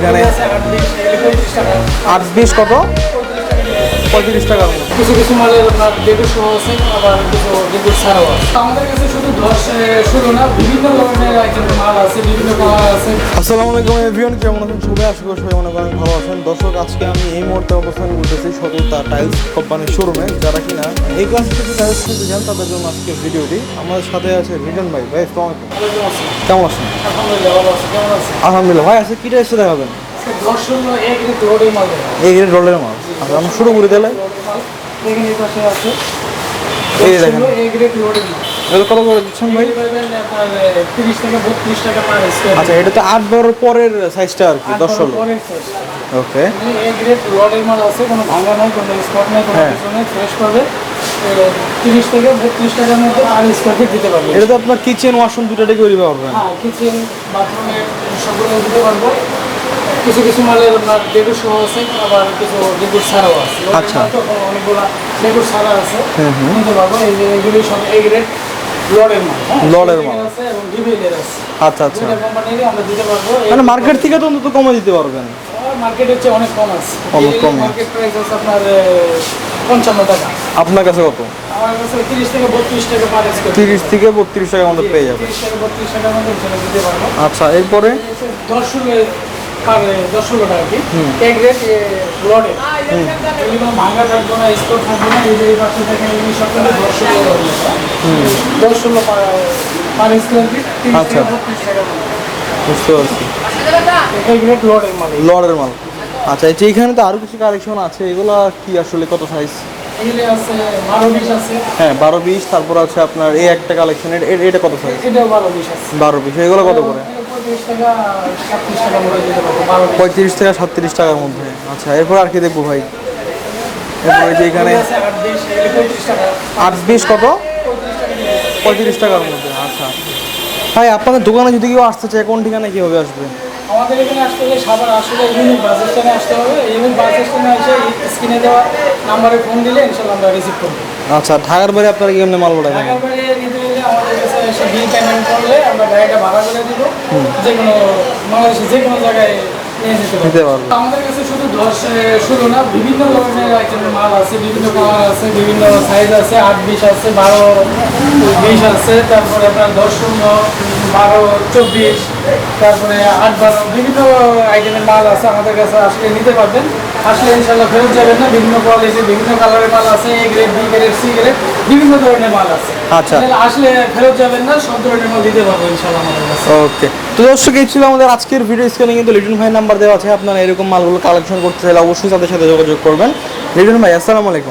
এখানে আট বিশ কত? পঁয়ত্রিশ টাকার মতো কিছু কিছু মালের আপনার ডেবিট সহ আছে আবার কিছু ডেবিট ছাড়াও আছে। আমাদের কাছে শুধু দশ শুধু না বিভিন্ন ধরনের আইটেমের মাল আছে বিভিন্ন কালার আছে। আসসালামু আলাইকুম এভরিওয়ান কেমন আছেন? সবাই আশা করি সবাই মনে করেন ভালো আছেন। দর্শক আজকে আমি এই মুহূর্তে অবস্থান করতেছি সততা টাইলস কোম্পানির শোরুমে যারা কিনা এই ক্লাস থেকে টাইলস কিনতে চান তাদের জন্য আজকের ভিডিওটি আমাদের সাথে আছে রিজন ভাই। ভাই আসসালামু আলাইকুম। কেমন আছেন? আলহামদুলিল্লাহ ভালো আছে। কেমন আছে আলহামদুলিল্লাহ। ভাই আছে কী টাইলসে দেখাবেন দশ শূন্য এক রেট রোডের মাল। এই গ্রেড রোলের মাল। আমরা শুরু করে দিলে পাশে আছে এই দেখেন। এগুলো কত তিরিশ থেকে বত্রিশ টাকা পার আচ্ছা এটা তো আট বারোর পরের সাইজটা আর কি, দশ ষোলো ওকে এই গ্রেড মাল আছে কোনো ভাঙা নাই কোনো স্পট নাই কোনো ফ্রেশ পাবে তিরিশ থেকে বত্রিশ টাকার মধ্যে আর স্কোয়ার দিতে পারবে এটা তো আপনার কিচেন ওয়াশরুম দুটাতে করে পারবেন কিচেন দিতে পারব। কিছু কিছু মালের আপনার ডেকুর সহ আছে আবার কিছু ডেকুর ছাড়াও আছে। আচ্ছা। অনেকগুলো ডেকুর ছাড়া আছে। হুম হুম। নিতে পারব এই যে এগুলি সব এই গ্রেড লডের মাল হ্যাঁ? ডিভিএলের আছে আচ্ছা আচ্ছা। মানে মার্কেট থেকে তো অন্তত কমে দিতে পারবেন। মার্কেট হচ্ছে অনেক কম আছে। অনেক কম। মার্কেট প্রাইস আছে আপনার পঞ্চান্ন টাকা। আপনার কাছে কত? আমার কাছে থেকে বত্রিশ টাকা পার স্কোয়ার তিরিশ থেকে বত্রিশ টাকার মধ্যে পেয়ে যাবেন। তিরিশ থেকে বত্রিশ টাকার মধ্যে দিতে পারব। আচ্ছা এরপরে? দশ ষোলো পার দশ ষোলো টাকা কি এক রেট লডে এগুলি ভাঙা থাকব না স্টোর থাকব না এই যে এই পাশে থেকে এগুলি সব দশ ষোলো দশ ষোলো পার স্কোয়ার ফিট তিরিশ আচ্ছা। বত্রিশ টাকার বুঝতে পারছি। এক রেট লডের মাল। আচ্ছা এই যে এখানে তো আরও কিছু কালেকশন আছে এগুলা কি আসলে কত সাইজ হ্যাঁ বারো বিশ তারপর আছে আপনার এই একটা কালেকশন এটা কত সাইজ বারো বিশ এগুলো কত করে? পঁয়ত্রিশ থেকে সাতত্রিশ টাকার মধ্যে। আচ্ছা এরপর আর কি দেখব ভাই? এরপর যে এখানে আছে আট বিশ এগুলি পঁয়ত্রিশ টাকা। আট বিশ কত? পঁয়ত্রিশ টাকার মধ্যে আচ্ছা। ভাই আপনাদের দোকানে যদি কেউ আসতে চায় কোন ঠিকানায় কীভাবে আসবে? আমাদের এখানে আসতে হলে সাবার আসলে ইউনিক বাস স্ট্যান্ডে আসতে হবে। ইউনিক বাস স্ট্যান্ডে এসে স্ক্রিনে দেওয়া নাম্বারে ফোন দিলে ইনশাল্লাহ আমরা রিসিভ করব। আচ্ছা ঢাকার বাইরে আপনারা কি এমনি মাল পাঠাবেন ঢাকার বাইরে নিতে গেলে আমাদের কাছে এসে বিল পেমেন্ট করলে আমরা গাড়িটা ভাড়া করে দিব। যে কোনো বাংলাদেশে যে কোনো জায়গায় নিয়ে যেতে পারব। আমাদের কাছে শুধু দশ শুধু না বিভিন্ন ধরনের আইটেমের মাল আছে বিভিন্ন কালার আছে বিভিন্ন সাইজ আছে আট বিশ আছে বারো বিশ আছে তারপরে আপনার দশ শূন্য বারো চব্বিশ তারপরে আট বারো বিভিন্ন আইটেমের মাল আছে আমাদের কাছে আসলে নিতে পারবেন। আসলে ইনশাল্লাহ ফেরত যাবেন না। বিভিন্ন কোয়ালিটি বিভিন্ন কালারের মাল আছে A grade B grade C grade বিভিন্ন ধরনের মাল আছে। আচ্ছা। আসলে ফেরত যাবেন না সব ধরনের মাল দিতে পারব ইনশাল্লাহ আমাদের কাছে। ওকে। তো দর্শক এই ছিল আমাদের আজকের ভিডিও স্ক্রিনে কিন্তু লিটন ভাই নাম্বার দেওয়া আছে আপনারা এরকম মালগুলো কালেকশন করতে চাইলে অবশ্যই তাদের সাথে যোগাযোগ করবেন। লিটন ভাই আসসালামু আলাইকুম।